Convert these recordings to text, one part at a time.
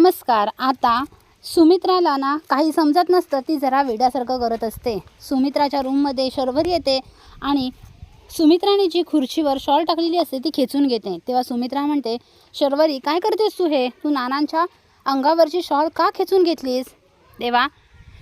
नमस्कार. आता सुमित्राला ना काही समजत नसतं ती जरा वेड्यासारखं करत असते. सुमित्राच्या रूममध्ये शर्वरी येते आणि सुमित्राने जी खुर्चीवर शॉल टाकलेली असते ती खेचून घेते. तेव्हा सुमित्रा म्हणते शर्वरी काय करतेस तू हे? तू नानांच्या अंगावरची शॉल का खेचून घेतलीस? तेव्हा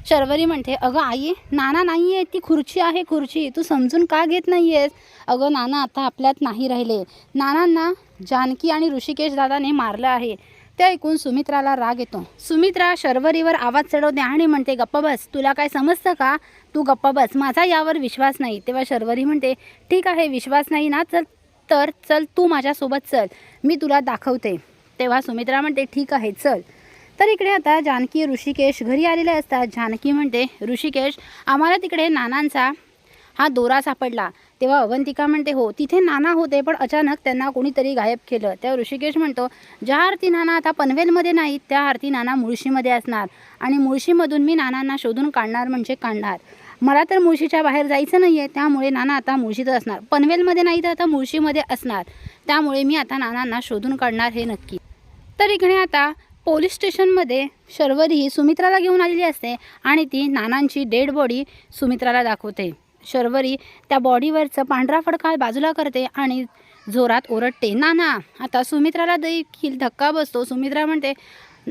शर्वरी म्हणते अगं आई नाना नाही आहे ती खुर्ची आहे खुर्ची. तू समजून का घेत नाही आहेस अगं नाना आता आपल्यात नाही राहिले. नानांना जानकी आणि ऋषिकेश दादाने मारलं आहे. ते ऐकून सुमित्राला राग येतो. सुमित्रा शर्वरीवर आवाज चढवते आणि म्हणते गप्प बस तुला काय समजतं का? तू गप्प बस माझा यावर विश्वास नाही. तेव्हा शर्वरी म्हणते ठीक आहे विश्वास नाही ना चल तर चल तू माझ्यासोबत चल मी तुला दाखवते. तेव्हा सुमित्रा म्हणते ठीक आहे चल. तर इकडे आता जानकी ऋषिकेश घरी आलेले असतात. जानकी म्हणते ऋषिकेश आम्हाला तिकडे नानांचा हा दोरा सापडला. तेव्हा अवंतिका म्हणते हो तिथे नाना होते पण अचानक त्यांना कोणीतरी गायब केलं. तेव्हा ऋषिकेश म्हणतो ज्या आरती नाना आता पनवेलमध्ये नाहीत त्या आरती नाना मुळशीमध्ये असणार आणि मुळशीमधून मी नानांना शोधून काढणार म्हणजे काढणार. मला तर मुळशीच्या बाहेर जायचं नाही आहे त्यामुळे नाना आता मुळशीतच असणार. पनवेलमध्ये नाही तर आता मुळशीमध्ये असणार. त्यामुळे मी आता नानांना शोधून काढणार हे नक्की. तर इकडे आता पोलीस स्टेशनमध्ये शर्वरी ही सुमित्राला घेऊन आलेली असते आणि ती नानांची डेड बॉडी सुमित्राला दाखवते. शर्वरी त्या बॉडीवरचं पांढरा फडका बाजूला करते आणि जोरात ओरडते ना ना आता सुमित्राला देखील धक्का बसतो. सुमित्रा म्हणते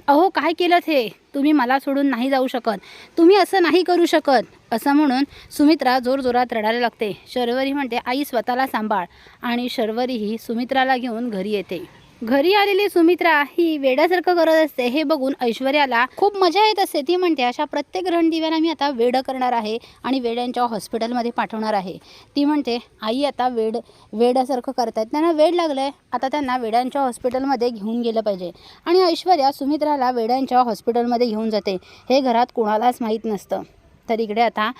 अहो काय केलं हे? तुम्ही मला सोडून नाही जाऊ शकत. तुम्ही असं नाही करू शकत. असं म्हणून सुमित्रा जोरजोरात रडायला लागते. शर्वरी म्हणते आई स्वतःला सांभाळ. आणि शर्वरी ही सुमित्राला घेऊन घरी येते. घरी आलेली सुमित्रा ही वेड्यासारखं करत असते हे बघून ऐश्वर्याला खूप मजा येत असते. ती म्हणते अशा प्रत्येक रणदिव्याला मी आता वेडं करणार आहे आणि वेड्यांच्या हॉस्पिटलमध्ये पाठवणार आहे. ती म्हणते आई आता वेड वेड्यासारखं करत आहेत त्यांना वेड लागलं आहे आता त्यांना वेड्यांच्या हॉस्पिटलमध्ये घेऊन गेलं पाहिजे. आणि ऐश्वर्या सुमित्राला वेड्यांच्या हॉस्पिटलमध्ये घेऊन जाते. हे घरात कोणालाच माहीत नसतं. तर इकडे आता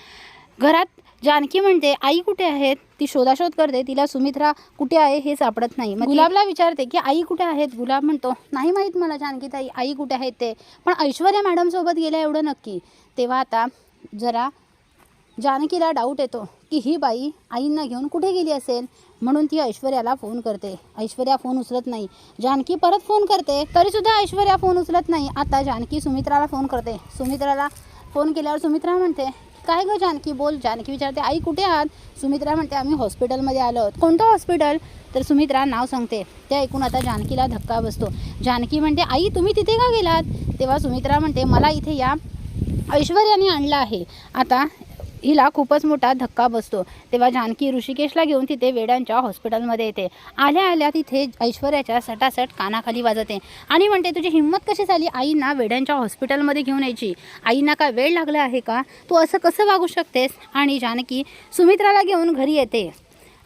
घरात जानकी म्हणते आई कुठे आहेत? ती शोधाशोध करते. तिला सुमित्रा कुठे आहे हे सापडत नाही. मग गुलाबला विचारते की आई कुठे आहेत? गुलाब म्हणतो नाही माहीत मला जानकी ताई आई कुठे आहेत ते. पण ऐश्वर्या मॅडमसोबत गेल्या एवढं नक्की. तेव्हा आता जरा जानकीला डाऊट येतो की ही बाई आईंना घेऊन कुठे गेली असेल? म्हणून ती ऐश्वर्याला फोन करते. ऐश्वर्या फोन उचलत नाही. जानकी परत फोन करते. तरीसुद्धा ऐश्वर्या फोन उचलत नाही. आता जानकी सुमित्राला फोन करते. सुमित्राला फोन केल्यावर सुमित्रा म्हणते काय गं जानकी? बोल. जानकी विचारते आई कुठे आहात? सुमित्रा म्हणते आम्ही हॉस्पिटलमध्ये आलो आहोत. कोणतं हॉस्पिटल? तर सुमित्रा नाव सांगते. ते ऐकून आता जानकीला धक्का बसतो. जानकी म्हणते आई तुम्ही तिथे का गेलात? तेव्हा सुमित्रा म्हणते मला इथे या ऐश्वर्याने आणलं आहे. आता हिला खूपच मोठा धक्का बसतो. तेव्हा जानकी ऋषिकेशला घेऊन तिथे वेड्यांच्या हॉस्पिटलमध्ये येते. आल्या आल्या तिथे ऐश्वर्याच्या सटासट कानाखाली वाजते. आणि म्हणते तुझी हिंमत कशी झाली आईंना वेड्यांच्या हॉस्पिटलमध्ये घेऊन यायची? आईंना काय वेळ लागला आहे का? तू असं कसं वागू शकतेस? आणि जानकी सुमित्राला घेऊन घरी येते.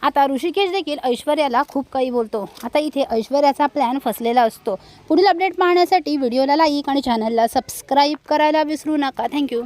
आता ऋषिकेश देखील ऐश्वर्याला खूप काही बोलतो. आता इथे ऐश्वर्याचा प्लॅन फसलेला असतो. पुढील अपडेट पाहण्यासाठी व्हिडिओला लाईक आणि चॅनलला सबस्क्राईब करायला विसरू नका. थँक्यू